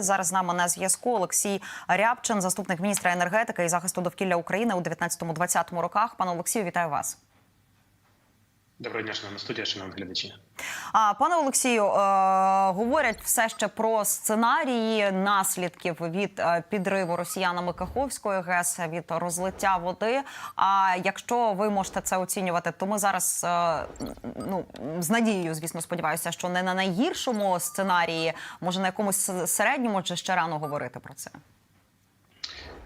Зараз з нами на зв'язку Олексій Рябчин, заступник міністра енергетики і захисту довкілля України у 19-20 роках. Пане Олексію, вітаю вас. Доброго дня, шановна студія, шановні глядачі. А пане Олексію, е, говорять все ще про сценарії наслідків від е, підриву росіянами Каховської ГЕС від розлиття води. А якщо ви можете це оцінювати, то ми зараз е, ну з надією, звісно, сподіваюся, що не на найгіршому сценарії, може на якомусь середньому, чи ще рано говорити про це.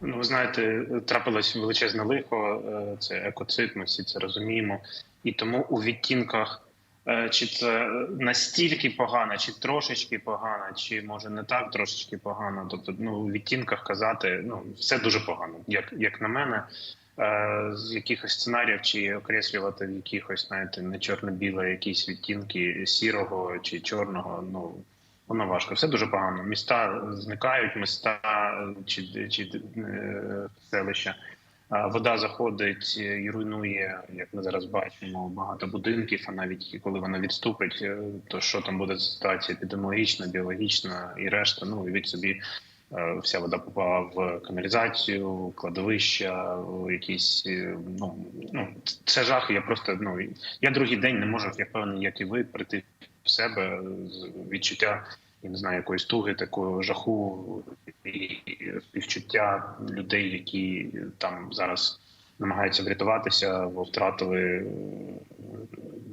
Ну, ви знаєте, трапилось величезне лихо, е, це екоцид, ми всі це розуміємо. І тому у відтінках, е, чи це настільки погано, чи трошечки погано, чи може не так трошечки погано. Тобто, ну у відтінках казати ну все дуже погано, як як на мене. Е, З якихось сценаріїв чи окреслювати в якихось, знаєте, не чорно-біле, якісь відтінки сірого чи чорного. Ну воно важко. Все дуже погано. Міста зникають, міста чи, чи е, селища. Вода заходить і руйнує, як ми зараз бачимо, багато будинків. А навіть коли вона відступить, е, то що там буде ситуація епідеміологічна, біологічна і решта. Ну від собі е, вся вода попала в каналізацію, кладовища, якісь е, ну ну це жах. Я просто ну я другий день не можу, я певний, як і ви, прийти в себе відчуття. Я не знаю, якоїсь туги, такого жаху і співчуття людей, які там зараз намагаються врятуватися, бо втратили е,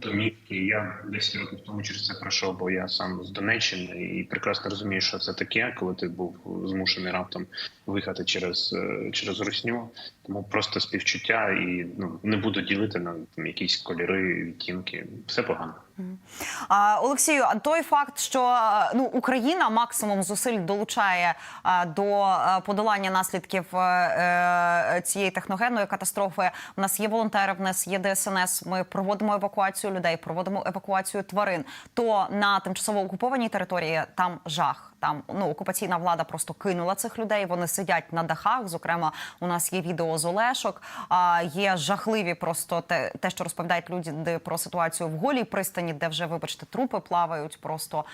домівки. Я 10 років тому через це пройшов, бо я сам з Донеччини і прекрасно розумію, що це таке, коли ти був змушений раптом виїхати через е, через русню. Тому просто співчуття і ну не буду ділити на там, якісь кольори, відтінки. Все погано. Олексію, а той факт, що ну Україна максимум зусиль долучає а, до а, подолання наслідків е, е, цієї техногенної катастрофи. У нас є волонтери, в нас є ДСНС. Ми проводимо евакуацію людей, проводимо евакуацію тварин. То на тимчасово окупованій території там жах. Там ну окупаційна влада просто кинула цих людей. Вони сидять на дахах. Зокрема, у нас є відео з Олешок. А є жахливі просто те, те, що розповідають люди про ситуацію в голій пристані, де вже, вибачте, трупи плавають просто.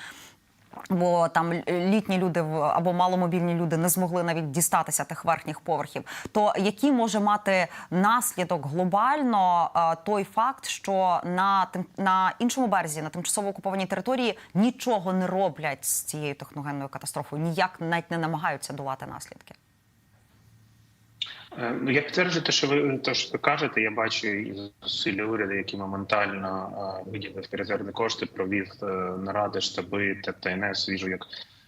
Бо там літні люди або маломобільні люди не змогли навіть дістатися тих верхніх поверхів. То який може мати наслідок глобально той факт, що на на іншому березі, на тимчасово окупованій території, нічого не роблять з цією техногенною катастрофою, ніяк навіть не намагаються долати наслідки? Ну, я підтверджую те, що ви те, що ви кажете. Я бачу і зусилля уряду, який моментально е, виділив резервні кошти, провів е, наради штаби та ТНС. Віжу, як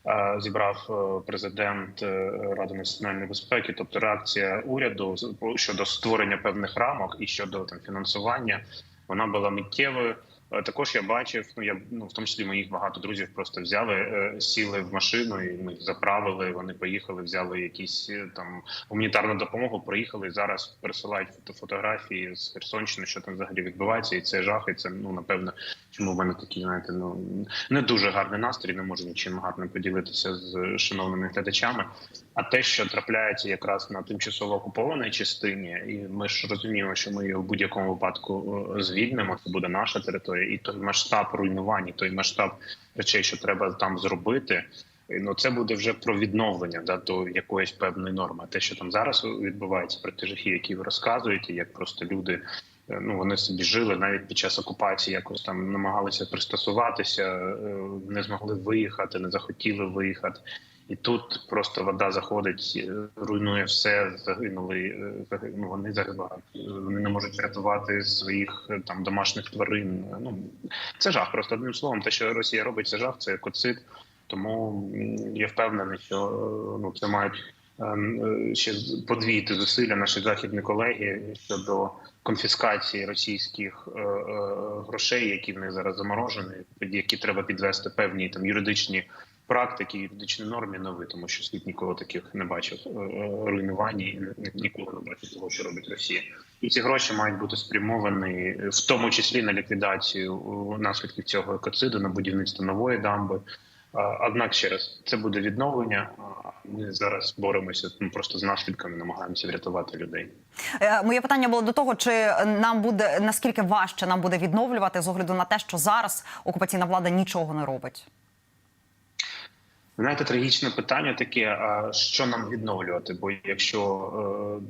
е, зібрав президент Ради національної безпеки, тобто реакція уряду щодо створення певних рамок і щодо там фінансування, вона була миттєвою. Також я бачив, ну я ну в тому числі моїх багато друзів просто взяли, е, сіли в машину і ми заправили. Вони поїхали, взяли якісь там гуманітарну допомогу. Приїхали зараз присилають фото фотографії з Херсонщини, що там взагалі відбувається, і це жах. І це ну напевно, чому в мене такий знаєте, ну не дуже гарний настрій. Не можу нічим гарним поділитися з шановними глядачами. А те, що трапляється якраз на тимчасово окупованій частині, і ми ж розуміємо, що ми її в будь-якому випадку звільнимо. Це буде наша територія, і той масштаб руйнувань, і той масштаб речей, що треба там зробити. Ну це буде вже про відновлення да до якоїсь певної норми. Те, що там зараз відбувається, про ті жахи, які ви розказуєте, як просто люди. Ну вони собі жили навіть під час окупації, якось там намагалися пристосуватися, не змогли виїхати, не захотіли виїхати. І тут просто вода заходить, руйнує все. Загинули ну, вони загибають. Вони не можуть врятувати своїх там домашніх тварин. Ну це жах. Просто одним словом, те, що Росія робить, це жах, це екоцид. Тому я впевнений, що ну це мають ще подвійти зусилля наші західні колеги щодо конфіскації російських е, е, грошей, які в них зараз заморожені, які треба підвести певні там юридичні практики, юридичні норми нові, тому що світ ніколи таких не бачив е, руйнувань і ніколи не бачив того, що робить Росія. І ці гроші мають бути спрямовані в тому числі на ліквідацію наслідків цього екоциду, на будівництво нової дамби. Однак ще раз це буде відновлення. Ми зараз боремося ну, просто з наслідками, намагаємося врятувати людей. Е, моє питання було до того, чи нам буде наскільки важче нам буде відновлювати з огляду на те, що зараз окупаційна влада нічого не робить. Знаєте, трагічне питання таке: а що нам відновлювати? Бо якщо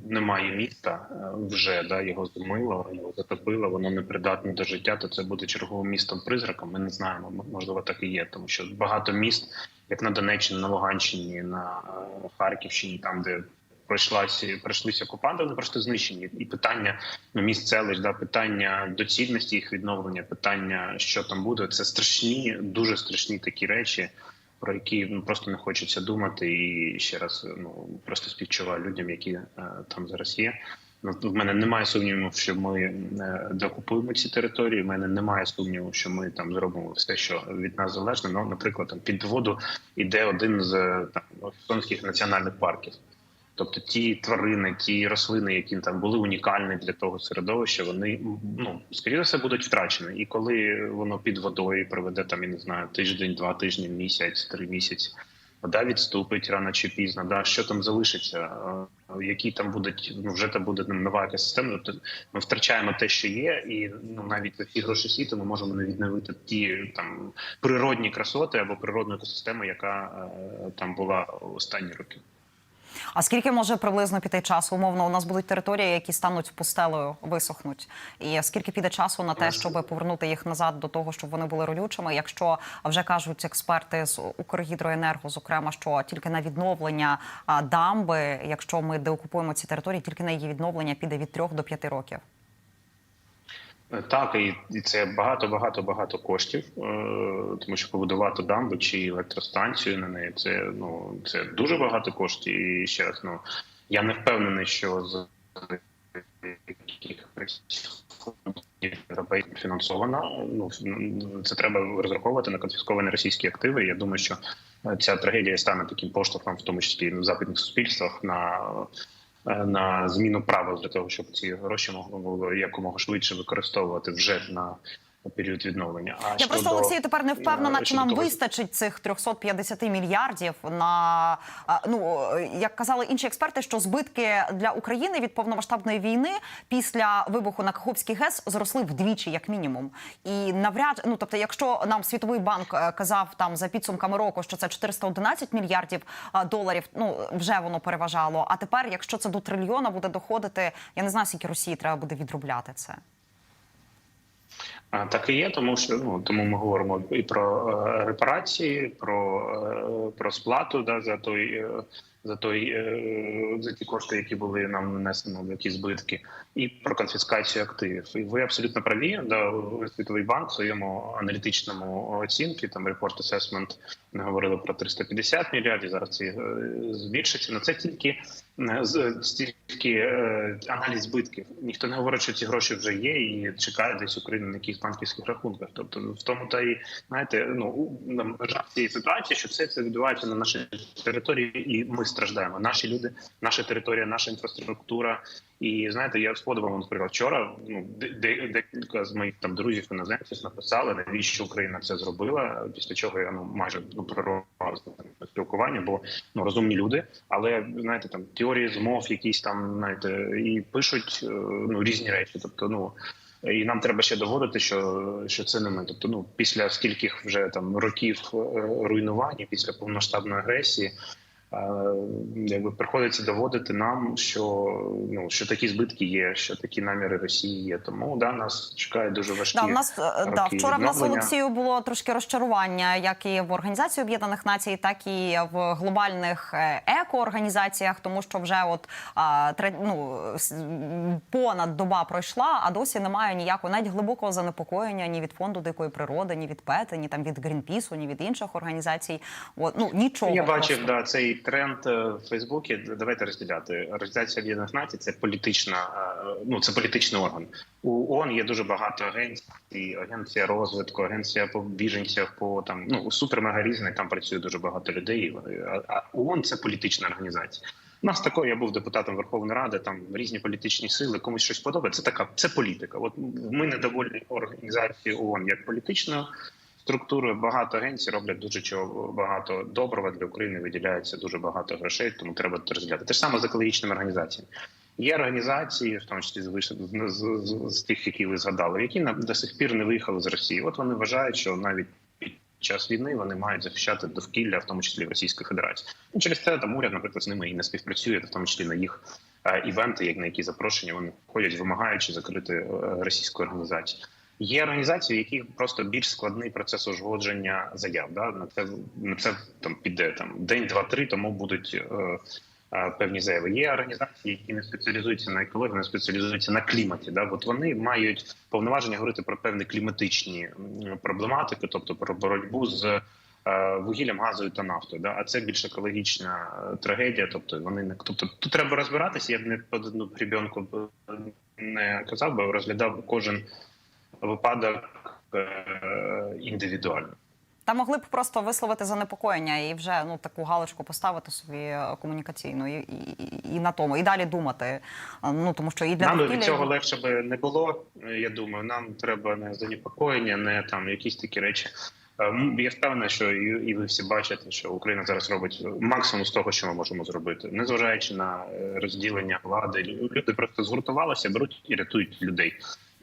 е, немає міста е, вже да його змило, його затопило, воно не придатне до життя, то це буде черговим містом призраком. Ми не знаємо. Можливо, так і є, тому що багато міст, як на Донеччині, на Луганщині, на е, Харківщині, там де пройшлася пройшлися окупанти, вони просто знищені. І питання ну, міст селищ, да, питання доцільності їх відновлення, питання, що там буде, це страшні, дуже страшні такі речі про які ну, просто не хочеться думати, і ще раз ну просто співчуваю людям, які е, там зараз є. Ну, в мене немає сумніву, що ми е, докупуємо ці території. В мене немає сумніву, що ми там зробимо все, що від нас залежно. Ну, наприклад, там під воду йде один з там національних парків. Тобто ті тварини, ті рослини, які там були унікальні для того середовища, вони ну скоріше все будуть втрачені. І коли воно під водою проведе там, я не знаю, тиждень, два тижні, місяць, три місяці, вода відступить рано чи пізно. Да, що там залишиться, які там будуть, ну вже там буде ну, нова якась система. Тобто ми втрачаємо те, що є, і ну навіть за гроші світу ми можемо не відновити ті там природні красоти або природну екосистему, яка е, там була останні роки. А скільки може приблизно піти часу? Умовно, у нас будуть території, які стануть пустелою, висохнуть. І скільки піде часу на те, щоб повернути їх назад до того, щоб вони були ролючими? Якщо вже кажуть експерти з Укргідроенерго, зокрема, що тільки на відновлення дамби, якщо ми деокупуємо ці території, тільки на її відновлення піде від 3 до 5 років. Е, Так, і і це багато, багато, багато коштів, е, тому що побудувати дамбу чи електростанцію на неї це ну це дуже багато коштів. І ще раз, ну я не впевнений, що з яких фінансована. Ну це треба розраховувати на конфісковані російські активи. Я думаю, що е, ця трагедія стане таким поштовхом, в тому числі в западних суспільствах, на на зміну правил для того, щоб ці гроші могли якомога швидше використовувати вже на період відновлення. А Я просто Олексію тепер не впевнена, чи нам того- вистачить цих 350 мільярдів на ну як казали інші експерти, що збитки для України від повномасштабної війни після вибуху на Каховський ГЕС зросли вдвічі, як мінімум. І навряд, ну тобто, якщо нам світовий банк е, казав там за підсумками року, що це 411 мільярдів доларів, ну вже воно переважало. А тепер, якщо це до трильйона буде доходити, я не знаю, скільки Росії треба буде відробляти це. Так і є, тому що ну тому ми говоримо і про е, репарації, про, е, про сплату да, за той е, за той е, за ті кошти, які були нам нанесені, які збитки, і про конфіскацію активів. І ви абсолютно праві. Да, світовий банк в своєму аналітичному оцінці, там Report Assessment, говорили про 350 мільярдів. Зараз це е, збільшиться. Ну це тільки е, стільки аналіз збитків. Ніхто не говорить, що ці гроші вже є і чекає десь Україна на якихось банківських рахунках. Тобто, в тому та й знаєте, ну жах цієї ситуації, що все це відбувається на нашій території, і ми страждаємо. Наші люди, наша територія, наша інфраструктура. І знаєте, я подивом, наприклад, вчора ну де- де- декілька з моїх там друзів іноземців написали, навіщо Україна це зробила. Після чого я ну майже ну прорвав спілкування, бо ну розумні люди, але знаєте, там теорії змов, якісь там знаєте, і пишуть е, ну різні речі. Тобто, ну і нам треба ще доводити, що, що це не ми. Тобто, ну після скільких вже там років е, руйнувань, і після повноштабної агресії. Е, Якби приходиться доводити нам, що ну що такі збитки є, що такі наміри Росії є. Тому да нас чекає дуже важкі. Да, в нас е, да, вчора в нас. Олексію було трошки розчарування, як і в Організації Об'єднаних Націй, так і в глобальних е, екоорганізаціях, тому що вже от ну, понад доба пройшла, а досі немає ніякого навіть глибокого занепокоєння ні від фонду дикої природи, ні від ПЕТи, ні там від Грінпісу, ні від інших організацій. От, ну нічого Я просто. бачив да цей тренд е, в Фейсбуці. Давайте розділяти. Організація Об'єднаних Націй це політична, е, ну це політичний орган. У ООН є дуже багато агенцій, агенція розвитку, агенція по біженцях, по там ну супермега різне. Там працює дуже багато людей. А, ООН це політична організація. У нас такої я був депутатом Верховної Ради. Там різні політичні сили, комусь щось подобається. Це така це політика. От ми недовольні організації ООН як політичною структурою. Багато агенцій роблять дуже чого багато доброго для України. Виділяється дуже багато грошей, тому треба це розглядати. Те ж саме з екологічними організаціями. Є організації, в тому числі з з, з, з тих, які ви згадали, які на до сих пір не виїхали з Росії. От вони вважають, що навіть під час війни вони мають захищати довкілля, в тому числі Російської Федерації. Ну, через це там уряд, наприклад, з ними і не співпрацює, в тому числі на їх е, івенти, як на які запрошення вони ходять, вимагаючи закрити е, російську організацію. Є організації, в яких просто більш складний процес узгодження заяв. Да? На це на це там піде там день, два, три, тому будуть е, е, певні заяви. Є організації, які не спеціалізуються на екології, не спеціалізуються на кліматі. Да? От вони мають повноваження говорити про певні кліматичні проблематики, тобто про боротьбу з е, вугіллям, газою та нафтою. Да? А це більш екологічна е, трагедія. Тобто вони не тобто тут треба розбиратися. Я б не під одну грібенку не казав, бо розглядав кожен випадок е, індивідуально. Та могли б просто висловити занепокоєння і вже ну таку галочку поставити собі е, комунікаційну і, і, і- на тому, і далі думати. Е, Ну тому що і для Нам від цього легше би не було. Я думаю, нам треба не занепокоєння, не там якісь такі речі. Я впевнений, що і, і ви всі бачите, що Україна зараз робить максимум з того, що ми можемо зробити, незважаючи на розділення влади. Люди просто згуртувалися, беруть і рятують людей.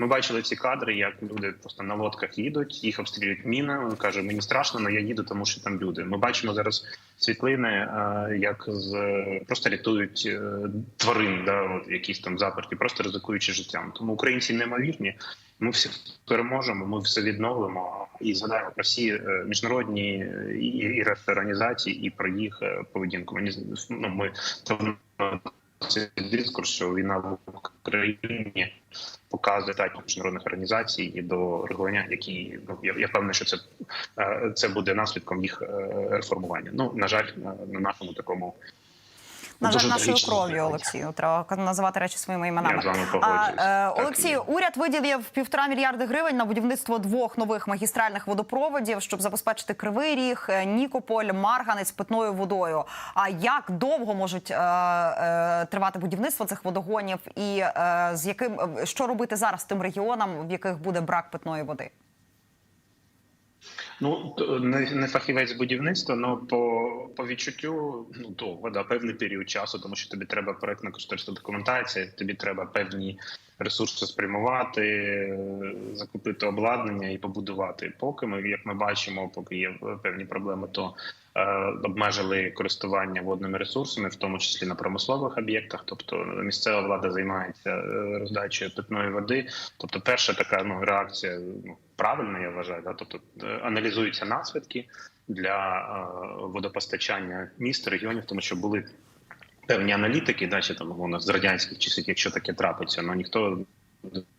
Ми бачили ці кадри, як люди просто на лодках їдуть, їх обстрілюють міни. Він каже: мені страшно, але я їду, тому що там люди. Ми бачимо зараз світлини, е, як з просто рятують е, тварин, да, от якісь там заперті, просто ризикуючи життям. Тому українці неймовірні. Ми всі переможемо, ми все відновимо і згадаємо про всі е, міжнародні і, і решта організації, і про їх поведінку. Мені ну, ми цей дискурс, що війна в Україні показує так міжнародних організацій і до регулювання, які ну я, я певний, що це, е, це буде наслідком їх е, реформування. Ну на жаль, на, на нашому такому дуже нашою кров'ю. Олексію. Треба називати речі своїми іменами. Я з вами А, е, Олексію, уряд виділив півтора мільярди гривень на будівництво двох нових магістральних водопроводів, щоб забезпечити кривий ріг, е, Нікополь, Марганець питною водою. А як довго можуть е, е, тривати будівництво цих водогонів, і е, з яким е, що робити зараз тим регіонам, в яких буде брак питної води? Ну не, не фахівець будівництва, але по, по відчуттю ну довго, да, певний період часу, тому що тобі треба проектна кошторисна документація, тобі треба певні ресурси спрямувати, закупити обладнання і побудувати. Поки ми, як ми бачимо, поки є певні проблеми, то е, обмежили користування водними ресурсами, в тому числі на промислових об'єктах. Тобто місцева влада займається е, роздачею питної води. Тобто, перша така ну реакція ну правильна, я вважаю. Да? Тобто е, аналізуються наслідки для е, водопостачання міст, регіонів, тому що були певні аналітики, да, чи там у нас з радянських часів, якщо таке трапиться, але ніхто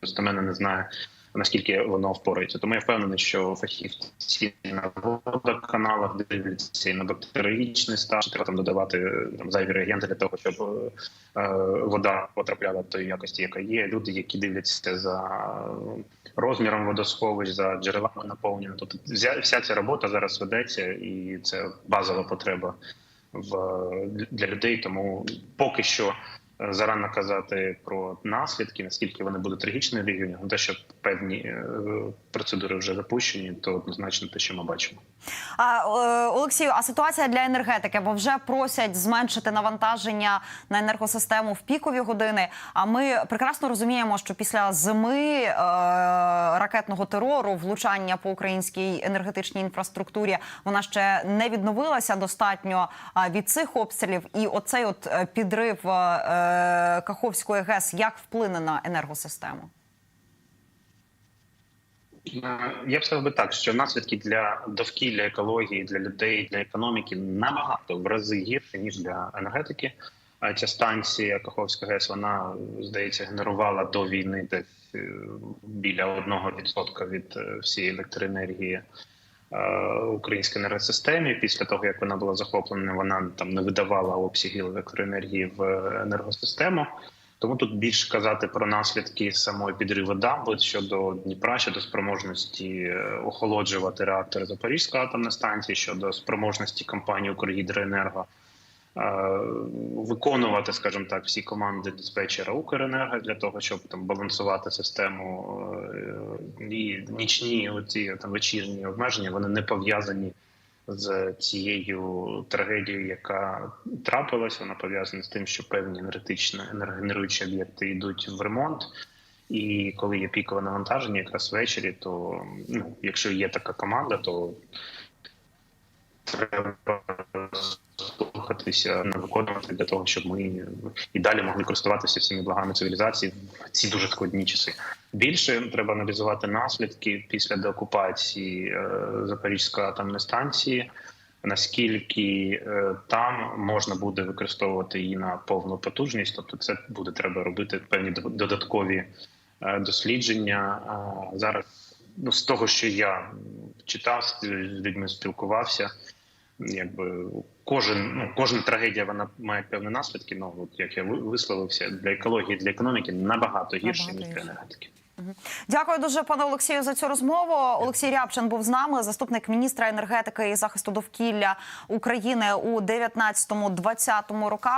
достеменно не знає. Наскільки воно впорається, тому я впевнений, що фахівці на водоканалах дивляться і на бактеріологічний стан, що треба там додавати е, там зайві реагенти для того, щоб е, вода потрапляла в тої якості, яка є. Люди, які дивляться за розміром водосховищ, за джерелами наповнення. Тобто вся, ця робота зараз ведеться, і це базова потреба в для людей. Тому поки що зарано казати про наслідки, наскільки вони будуть трагічні в регіоні, те, що певні е, процедури вже запущені, то однозначно те, що ми бачимо. А е, Олексію, а ситуація для енергетики, бо вже просять зменшити навантаження на енергосистему в пікові години. А ми прекрасно розуміємо, що після зими е, ракетного терору, влучання по українській енергетичній інфраструктурі, вона ще не відновилася достатньо від цих обстрілів. І оцей от підрив Каховської ГЕС як вплине на енергосистему? Я б сказав би так, що наслідки для довкілля, екології, для людей, для економіки набагато в рази гірше ніж для енергетики. А Ця станція Каховська ГЕС вона здається генерувала до війни десь е, біля 1% від е, всієї електроенергії е, української енергосистемі. Після того як вона була захоплена, вона там не видавала обсягів електроенергії в енергосистему. Тому тут більше казати про наслідки самої підриву дамби щодо Дніпра, щодо спроможності е, охолоджувати реактори Запорізької атомної станції, щодо спроможності компанії «Укргідроенерго» виконувати, скажімо так, всі команди диспетчера Укренерго для того, щоб там балансувати систему е, і нічні оці там вечірні обмеження вони не пов'язані з цією трагедією, яка трапилась. Вона пов'язана з тим, що певні енергетичні енергогенеруючі об'єкти йдуть в ремонт. І коли є пікове навантаження, якраз ввечері, то ну, якщо є така команда, то треба слухатися, не виконувати для того, щоб ми і далі могли користуватися всіми благами цивілізації в ці дуже складні часи. Більше треба аналізувати наслідки після деокупації е, Запорізької атомної станції. Наскільки е, там можна буде використовувати її на повну потужність, тобто це буде треба робити певні додаткові е, дослідження. Зараз ну, з того, що я читав, з людьми спілкувався, якби кожен ну кожна трагедія вона має певні наслідки. Ну от як я ви- висловився для екології, для економіки набагато гірше ніж для енергетики. Дякую дуже, пане Олексію, за цю розмову. Олексій Рябчин був з нами, заступник міністра енергетики і захисту довкілля України у 19-20 роках.